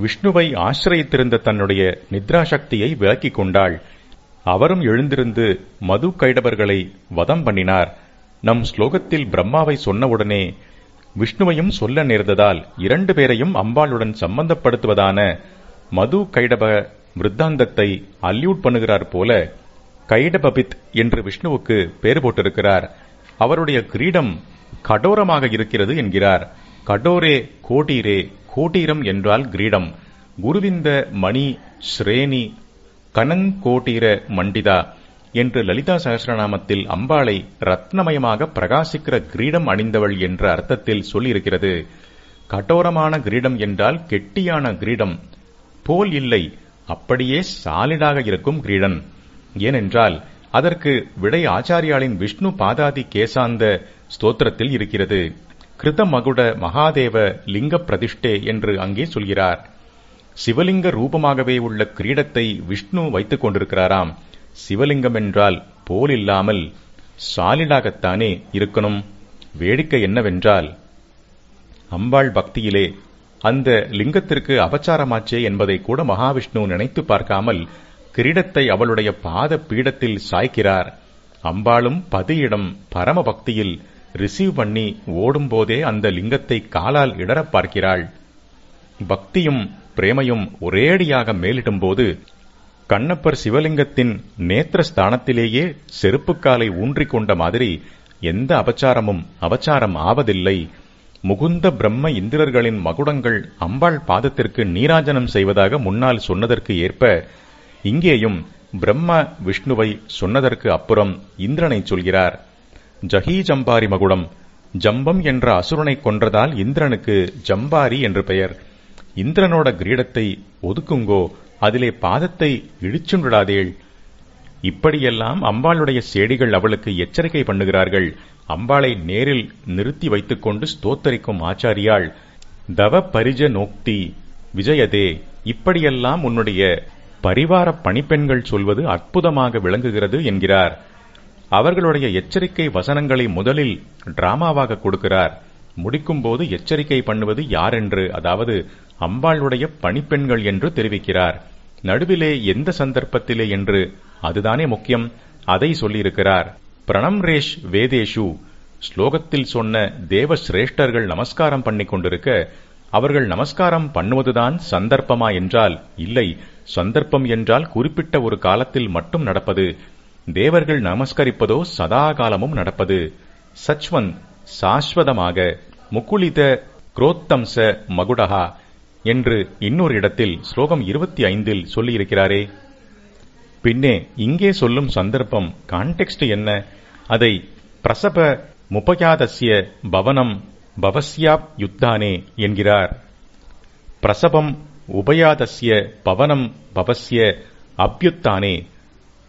விஷ்ணுவை ஆசிரியத்திருந்த தன்னுடைய நித்ரா சக்தியை விலக்கிக் கொண்டாள். அவரும் எழுந்திருந்து மது கைடவர்களை வதம் பண்ணினார். நம் ஸ்லோகத்தில் பிரம்மாவை சொன்னவுடனே விஷ்ணுவையும் சொல்ல நேர்ந்ததால் இரண்டு பேரையும் அம்பாளுடன் சம்பந்தப்படுத்துவதான மது கைடப விருத்தாந்தத்தை அல்யூட் பண்ணுகிறார் போல கைடபபித் என்று விஷ்ணுவுக்கு பேர் போட்டிருக்கிறார். அவருடைய கிரீடம் கடோரமாக இருக்கிறது என்கிறார். கடோரே கோடீரே கோட்டீரம் என்றால் கிரீடம். குருவிந்த மணி ஸ்ரேணி கனங்கோட்டீர மண்டிதா என்று லலிதா சகசிரநாமத்தில் அம்பாளை ரத்னமயமாக பிரகாசிக்கிற கிரீடம் அணிந்தவள் என்ற அர்த்தத்தில் சொல்லியிருக்கிறது. கடோரமான கிரீடம் என்றால் கெட்டியான கிரீடம். போல் இல்லை அப்படியே சாலிடாக இருக்கும் கிரீடன். ஏனென்றால் அதற்கு விடை ஆச்சாரியாளின் விஷ்ணு பாதாதி கேசாந்த ஸ்தோத்திரத்தில் இருக்கிறது. கிருத மகுட மகாதேவ லிங்க பிரதிஷ்டே என்று அங்கே சொல்கிறார். சிவலிங்க ரூபமாகவே உள்ள கிரீடத்தை விஷ்ணு வைத்துக் கொண்டிருக்கிறாராம். சிவலிங்கம் என்றால் போல் இல்லாமல் சாலிடாகத்தானே இருக்கணும். வேடிக்கை என்னவென்றால் அம்பாள் பக்தியிலே அந்த லிங்கத்திற்கு அபச்சாரமாச்சே என்பதை கூட மகாவிஷ்ணு நினைத்து பார்க்காமல் கிரீடத்தை அவளுடைய பாத பீடத்தில் சாய்க்கிறார். அம்பாளும் பதியிடம் பரம பக்தியில் ரிசீவ் பண்ணி ஓடும்போதே அந்த லிங்கத்தை காலால் இடறப் பார்க்கிறாள். பக்தியும் பிரேமையும் ஒரேடியாக மேலிடும்போது கண்ணப்பர் சிவலிங்கத்தின் நேத்திர ஸ்தானத்திலேயே செருப்புக்காலை ஊன்றிக் கொண்ட மாதிரி எந்த அபச்சாரமும் அபச்சாரம் ஆவதில்லை. முகுந்த பிரம்ம இந்திரர்களின் மகுடங்கள் அம்பாள் பாதத்திற்கு நீராஜனம் செய்வதாக முன்னால் சொன்னதற்கு ஏற்ப இங்கேயும் பிரம்ம விஷ்ணுவை சொன்னதற்கு அப்புறம் இந்திரனை சொல்கிறார். ஜஹீ ஜம்பாரி மகுடம். ஜம்பம் என்ற அசுரனை கொன்றதால் இந்திரனுக்கு ஜம்பாரி என்று பெயர். இந்திரனோட கிரீடத்தை ஒதுக்குங்கோ அதிலே பாதத்தை இழிச்சுண்டிடாதேள். இப்படியெல்லாம் அம்பாளுடைய சேடிகள் அவளுக்கு எச்சரிக்கை பண்ணுகிறார்கள். அம்பாளை நேரில் நிறுத்தி வைத்துக்கொண்டு ஸ்தோத்தரிக்கும் ஆச்சாரியாள். தவ பரிஜ நோக்தி விஜயதே இப்படியெல்லாம் உன்னுடைய பரிவார பணிப்பெண்கள் சொல்வது அற்புதமாக விளங்குகிறது என்கிறார். அவர்களுடைய எச்சரிக்கை வசனங்களை முதலில் டிராமாவாக கொடுக்கிறார். முடிக்கும் போது எச்சரிக்கை பண்ணுவது யாரென்று அதாவது அம்பாளுடைய பணிப்பெண்கள் என்று தெரிவிக்கிறார். நடுவிலே எந்த சந்தர்ப்பத்திலே என்று அதுதானே முக்கியம் அதை சொல்லியிருக்கிறார். பிரணம்ரேஷ் வேதேஷு ஸ்லோகத்தில் சொன்ன தேவ சிரேஷ்டர்கள் நமஸ்காரம் பண்ணி கொண்டிருக்க அவர்கள் நமஸ்காரம் பண்ணுவதுதான் சந்தர்ப்பமா என்றால் இல்லை சந்தர்ப்பம் என்றால் குறிப்பிட்ட ஒரு காலத்தில் மட்டும் நடப்பது தேவர்கள் நமஸ்கரிப்பதோ சதா காலமும் நடப்பது. சச்வன் சாஸ்வதமாக முக்குளித குரோத்தம்ச மகுடஹா என்று இன்னொரு இடத்தில் ஸ்லோகம் இருபத்தி ஐந்தில் சொல்லியிருக்கிறாரே. பின்னே இங்கே சொல்லும் சந்தர்ப்பம் கான்டெக்ஸ்ட் என்ன? அதை பிரசப முபயாதசிய பவனம் பவஸ்யாப் யுத்தானே என்கிறார். பிரசபம் உபயாதஸ்ய பவனம் பவஸ்ய அப்யுத்தானே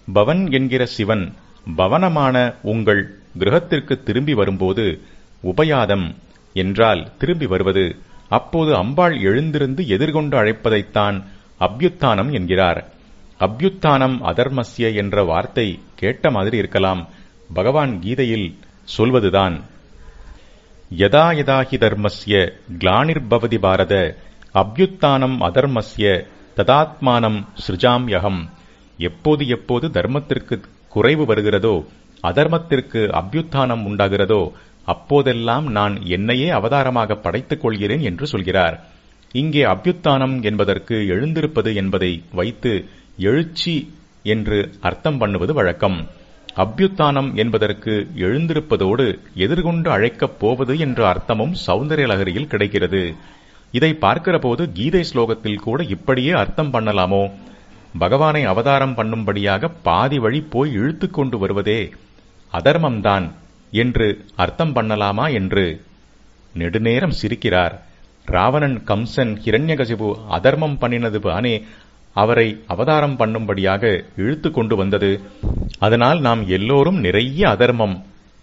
பவன் என்கிற சிவன் பவனமான உங்கள் கிரகத்திற்கு திரும்பி வரும்போது உபயாதம் என்றால் திரும்பி வருவது. அப்போது அம்பாள் எழுந்திருந்து எதிர்கொண்டு அழைப்பதைத்தான் அப்யுத்தானம் என்கிறார். அப்யுத்தானம் அதர்மஸ்ய என்ற வார்த்தை கேட்ட மாதிரி இருக்கலாம். பகவான் கீதையில் சொல்வதுதான். யதா யதா ஹி தர்மஸ்ய கிளானிர்பவதி பாரத அப்யுத்தானம் அதர்மஸ்ய ததாத்மானம் சிருஜாம்யகம். யகம் எப்போது எப்போது தர்மத்திற்கு குறைவு வருகிறதோ அதர்மத்திற்கு அப்யுத்தானம் உண்டாகிறதோ அப்போதெல்லாம் நான் என்னையே அவதாரமாக படைத்துக் கொள்கிறேன் என்று சொல்கிறார். இங்கே அப்யுத்தானம் என்பதற்கு எழுந்திருப்பது என்பதை வைத்து எழுச்சி என்று அர்த்தம் பண்ணுவது வழக்கம். அப்யுத்தானம் என்பதற்கு எழுந்திருப்பதோடு எதிர்கொண்டு அழைக்கப் போவது என்ற அர்த்தமும் சௌந்தரிய லகரியில் கிடைக்கிறது. இதை பார்க்கிற போது கீதை ஸ்லோகத்தில் கூட இப்படியே அர்த்தம் பண்ணலாமோ? பகவானை அவதாரம் பண்ணும்படியாக பாதி வழி போய் இழுத்து கொண்டு வருவதே அதர்மம்தான் என்று அர்த்தம் பண்ணலாமா என்று நெடுநேரம் சிரிக்கிறார். ராவணன் கம்சன் ஹிரண்யகசிபு அதர்மம் பண்ணினது பானே அவரை அவதாரம் பண்ணும்படியாக இழுத்து கொண்டு வந்தது. அதனால் நாம் எல்லோரும் நிறைய அதர்மம்.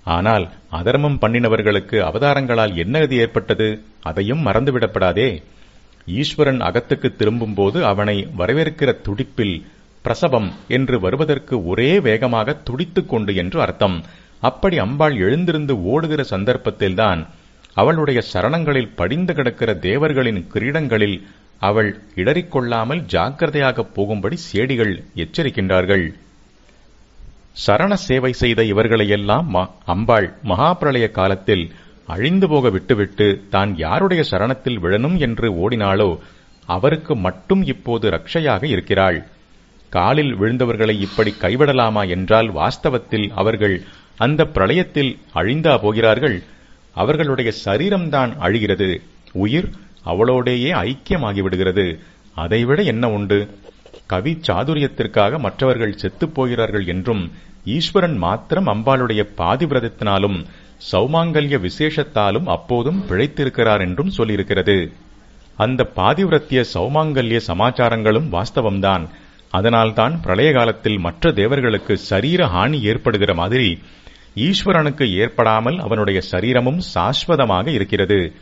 ஆனால் அதர்மம் பண்ணினவர்களுக்கு அவதாரங்களால் என்ன கதி ஏற்பட்டது? அதையும் மறந்துவிடப்படாதே. ஈஸ்வரன் அகத்துக்கு திரும்பும்போது அவனை வரவேற்கிற துடிப்பில் பிரசவம் என்று வருவதற்கு ஒரே வேகமாக துடித்துக் கொண்டு என்று அர்த்தம். அப்படி அம்பாள் எழுந்திருந்து ஓடுகிற சந்தர்ப்பத்தில்தான் அவளுடைய சரணங்களில் படிந்து கிடக்கிற தேவர்களின் கிரீடங்களில் அவள் இடறிக்கொள்ளாமல் ஜாக்கிரதையாக போகும்படி சேடிகள் எச்சரிக்கின்றார்கள். சரண சேவை செய்த இவர்களையெல்லாம் அம்பாள் மகாபிரளய காலத்தில் அழிந்து போக விட்டுவிட்டு தான் யாருடைய சரணத்தில் விழணும் என்று ஓடினாளோ அவருக்கு மட்டும் இப்போது ரட்சையாக இருக்கிறாள். காலில் விழுந்தவர்களை இப்படி கைவிடலாமா என்றால் வாஸ்தவத்தில் அவர்கள் அந்த பிரளயத்தில் அழிந்தா போகிறார்கள். அவர்களுடைய சரீரம்தான் அழிகிறது. உயிர் அவளோடேயே ஐக்கியமாகிவிடுகிறது. அதைவிட என்ன உண்டு? கவி சாதுரியத்திற்காக மற்றவர்கள் செத்துப் போகிறார்கள் என்றும் ஈஸ்வரன் மாத்திரம் அம்பாளுடைய பாதிவிரதத்தினாலும் சௌமாங்கல்ய விசேஷத்தாலும் அப்போதும் பிழைத்திருக்கிறார் என்றும் சொல்லியிருக்கிறது. அந்த பாதிவிரத்திய சௌமாங்கல்ய சமாச்சாரங்களும் வாஸ்தவம்தான். அதனால்தான் பிரளய காலத்தில் மற்ற தேவர்களுக்கு சரீர ஹானி ஏற்படுகிற மாதிரி ஈஸ்வரனுக்கு ஏற்படாமல் அவனுடைய சரீரமும் சாஸ்வதமாக இருக்கிறது.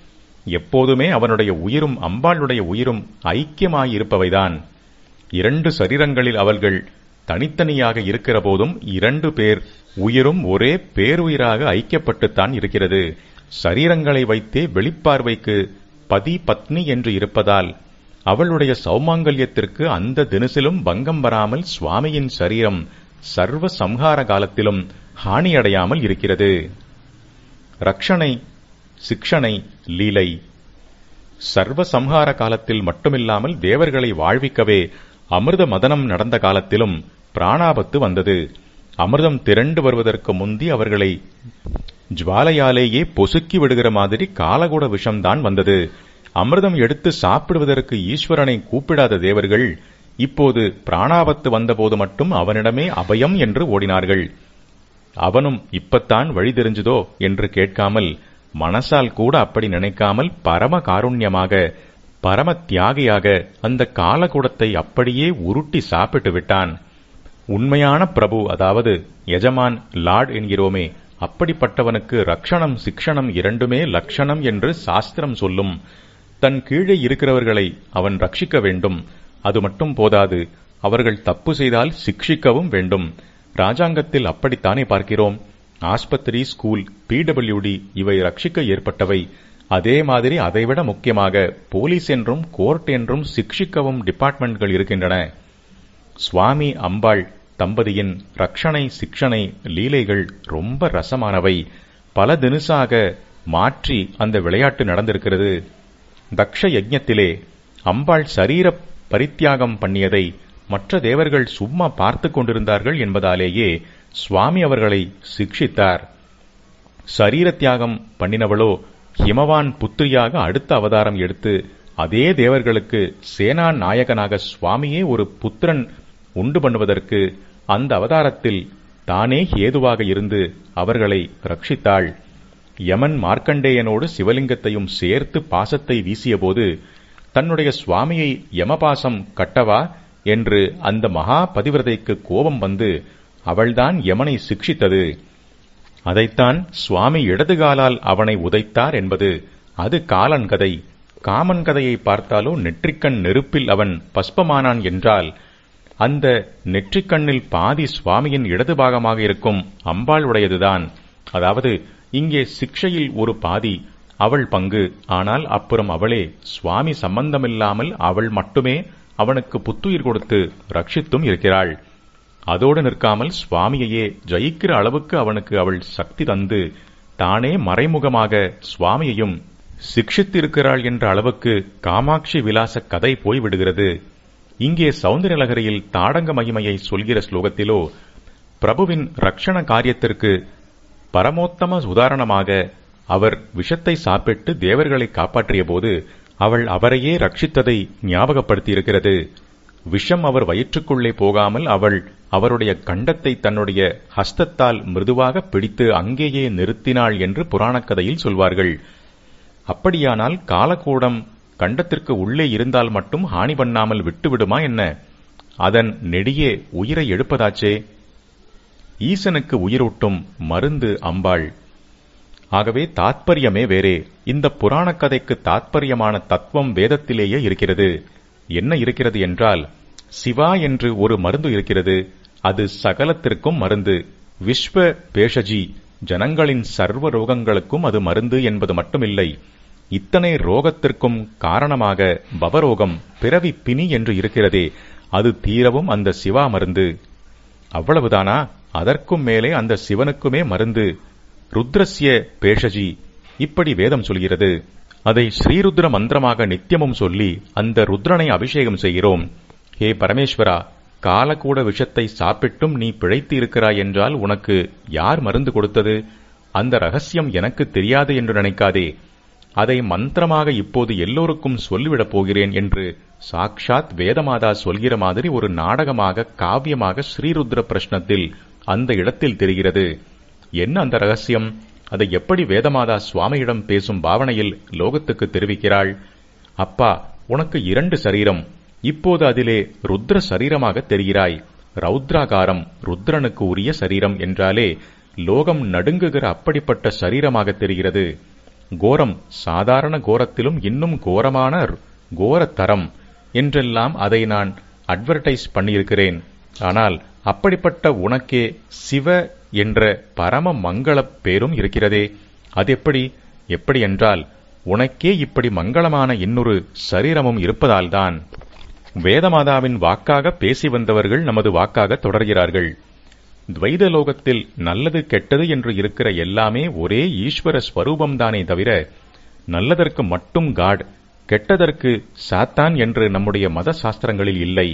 எப்போதுமே அவனுடைய உயிரும் அம்பாளுடைய உயிரும் ஐக்கியமாயிருப்பவைதான். இரண்டு சரீரங்களில் அவர்கள் தனித்தனியாக இருக்கிற போதும் இரண்டு பேர் உயிரும் ஒரே பேருயிராக ஐக்கியப்பட்டுத்தான் இருக்கிறது. சரீரங்களை வைத்தே வெளிப்பார்வைக்கு பதி பத்னி என்று இருப்பதால் அவளுடைய சௌமாங்கல்யத்திற்கு அந்த தினசிலும் பங்கம் வராமல் சுவாமியின் சரீரம் சர்வ சம்ஹார காலத்திலும் ஹானியடையாமல் இருக்கிறது. ரக்ஷணை சிக்ஷனை லீலை சர்வ சம்ஹார காலத்தில் மட்டுமில்லாமல் தேவர்களை வாழ்விக்கவே அமிர்த மதனம் நடந்த காலத்திலும் பிராணாபத்து வந்தது. அமிர்தம் திரண்டு வருவதற்கு முந்தி அவர்களை ஜுவாலையாலேயே பொசுக்கி விடுகிற மாதிரி காலகூட விஷம்தான் வந்தது. அமிர்தம் எடுத்து சாப்பிடுவதற்கு ஈஸ்வரனை கூப்பிடாத தேவர்கள் இப்போது பிராணாபத்து வந்தபோது மட்டும் அவனிடமே அபயம் என்று ஓடினார்கள். அவனும் இப்பத்தான் வழி தெரிஞ்சுதோ என்று கேட்காமல் மனசால் கூட அப்படி நினைக்காமல் பரம காருண்யமாக பரம தியாகியாக அந்த காலகூடத்தை அப்படியே உருட்டி சாப்பிட்டு விட்டான். உண்மையான பிரபு அதாவது எஜமான் லார்ட் என்கிறோமே அப்படிப்பட்டவனுக்கு ரக்ஷணம் சிக்ஷணம் இரண்டுமே லக்ஷணம் என்று சாஸ்திரம் சொல்லும். தன் கீழே இருக்கிறவர்களை அவன் ரட்சிக்க வேண்டும். அது மட்டும் போதாது அவர்கள் தப்பு செய்தால் சிக்ஷிக்கவும் வேண்டும். ராஜாங்கத்தில் அப்படித்தானே பார்க்கிறோம். ஆஸ்பத்திரி ஸ்கூல் பிடபிள்யூடி இவை ரட்சிக்க ஏற்பட்டவை. அதே மாதிரி அதைவிட முக்கியமாக போலீஸ் என்றும் கோர்ட் என்றும் சிக்ஷிக்கவும் டிபார்ட்மெண்ட்கள் இருக்கின்றன. சுவாமி அம்பாள் தம்பதியின் ரக்ஷணை சிக்ஷனை லீலைகள் ரொம்ப ரசமானவை. பல தினுசாக மாற்றி அந்த விளையாட்டு நடந்திருக்கிறது. தக்ஷ யஜ்ஞத்திலே அம்பாள் சரீர பரித்தியாகம் பண்ணியதை மற்ற தேவர்கள் சும்மா பார்த்து கொண்டிருந்தார்கள் என்பதாலேயே சுவாமி அவர்களை சிக்ஷித்தார். சரீர தியாகம் பண்ணினவளோ ஹிமவான் புத்திரியாக அடுத்த அவதாரம் எடுத்து அதே தேவர்களுக்கு சேனா நாயகனாக சுவாமியே ஒரு புத்திரன் உண்டு பண்ணுவதற்கு அந்த அவதாரத்தில் தானே ஏதுவாக இருந்து அவர்களை ரட்சித்தாள். யமன் மார்க்கண்டேயனோடு சிவலிங்கத்தையும் சேர்த்து பாசத்தை வீசியபோது தன்னுடைய சுவாமியை யமபாசம் கட்டவா என்று அந்த மகா பதிவிரதைக்கு கோபம் வந்து அவள்தான் யமனை சிக்ஷித்தது. அதைத்தான் சுவாமி இடதுகாலால் அவனை உதைத்தார் என்பது அது காலன் கதை. காமன் கதையை பார்த்தாலோ நெற்றிக்கண் நெருப்பில் அவன் பஸ்பமானான் என்றால் அந்த நெற்றிக்கண்ணில் பாதி சுவாமியின் இடது பாகமாக இருக்கும் அம்பாளுடையதுதான். அதாவது இங்கே சிக்ஷையில் ஒரு பாதி அவள் பங்கு ஆனால் அப்புறம் அவளே சுவாமி சம்பந்தமில்லாமல் அவள் மட்டுமே அவனுக்கு புத்துயிர் கொடுத்து ரட்சித்தும் இருக்கிறாள். அதோடு நிற்காமல் சுவாமியையே ஜெயிக்கிற அளவுக்கு அவனுக்கு அவள் சக்தி தந்து தானே மறைமுகமாக சுவாமியையும் சிக்ஷித்திருக்கிறாள் என்ற அளவுக்கு காமாட்சி விலாச கதை போய்விடுகிறது. இங்கே சௌந்தரலகரியில் தாடங்க மகிமையை சொல்கிற ஸ்லோகத்திலோ பிரபுவின் ரக்ஷண காரியத்திற்கு பரமோத்தம உதாரணமாக அவர் விஷத்தை சாப்பிட்டு தேவர்களை காப்பாற்றிய போது அவள் அவரையே ரட்சித்ததை ஞாபகப்படுத்தியிருக்கிறது. விஷம் அவர் வயிற்றுக்குள்ளே போகாமல் அவள் அவருடைய கண்டத்தை தன்னுடைய ஹஸ்தத்தால் மிருதுவாக பிடித்து அங்கேயே நிறுத்தினாள் என்று புராணக் கதையில் சொல்வார்கள். அப்படியானால் காலக்கூடம் கண்டத்திற்கு உள்ளே இருந்தால் மட்டும் ஹானி பண்ணாமல் விட்டுவிடுமா என்ன? அதன் நெடியே உயிரை எடுப்பதாச்சே. ஈசனுக்கு உயிரூட்டும் மருந்து அம்பாள். ஆகவே தாத்பரியமே வேறே. இந்த புராணக் கதைக்கு தாத்பரியமான தத்துவம் வேதத்திலேயே இருக்கிறது. என்ன இருக்கிறது என்றால் சிவா என்று ஒரு மருந்து இருக்கிறது. அது சகலத்திற்கும் மருந்து. விஸ்வ பேஷஜி ஜனங்களின் சர்வ ரோகங்களுக்கும் அது மருந்து என்பது மட்டுமில்லை. இத்தனை ரோகத்திற்கும் காரணமாக பவரோகம் பிறவி பிணி என்று இருக்கிறதே அது தீரவும் அந்த சிவா மருந்து. அவ்வளவுதானா? அதற்கும் மேலே அந்த சிவனுக்குமே மருந்து. ருத்ரஸ்ய பேஷஜி இப்படி வேதம் சொல்கிறது. அதை ஸ்ரீருத்ர மந்திரமாக நித்தியமும் சொல்லி அந்த ருத்ரனை அபிஷேகம் செய்கிறோம். ஹே பரமேஸ்வரா காலக்கூட விஷத்தை சாப்பிட்டும் நீ பிழைத்து இருக்கிறாய் என்றால் உனக்கு யார் மருந்து கொடுத்தது? அந்த ரகசியம் எனக்கு தெரியாது என்று நினைக்காதே. அதை மந்திரமாக இப்போது எல்லோருக்கும் சொல்லிவிடப் போகிறேன் என்று சாக்ஷாத் வேதமாதா சொல்கிற மாதிரி ஒரு நாடகமாக காவியமாக ஸ்ரீருத்ர பிரஷ்னத்தில் அந்த இடத்தில் தெரிகிறது. என்ன அந்த ரகசியம்? அதை எப்படி வேதமாதா சுவாமியிடம் பேசும் பாவனையில் லோகத்துக்கு தெரிவிக்கிறாள்? அப்பா உனக்கு இரண்டு சரீரம். இப்போது அதிலே ருத்ர சரீரமாக தெரிகிறாய். ரௌத்ராகாரம் ருத்ரனுக்கு உரிய சரீரம் என்றாலே லோகம் நடுங்குகிற அப்படிப்பட்ட சரீரமாக தெரிகிறது. கோரம் சாதாரண கோரத்திலும் இன்னும் கோரமான கோரத்தரம் என்றெல்லாம் அதை நான் அட்வர்டைஸ் பண்ணியிருக்கிறேன். ஆனால் அப்படிப்பட்ட உனக்கே சிவ என்ற பரம மங்களப் பேரும் இருக்கிறதே. அது எப்படி? எப்படி என்றால் உனக்கே இப்படி மங்களமான இன்னொரு சரீரமும் இருப்பதால்தான். வேதமாதாவின் வாக்காக பேசி வந்தவர்கள் நமது வாக்காக தொடர்கிறார்கள். துவைத லோகத்தில் நல்லது கெட்டது என்று இருக்கிற எல்லாமே ஒரே ஈஸ்வர ஸ்வரூபம்தானே தவிர நல்லதற்கு மட்டும் காட் கெட்டதற்கு சாத்தான் என்று நம்முடைய மத சாஸ்திரங்களில் இல்லை.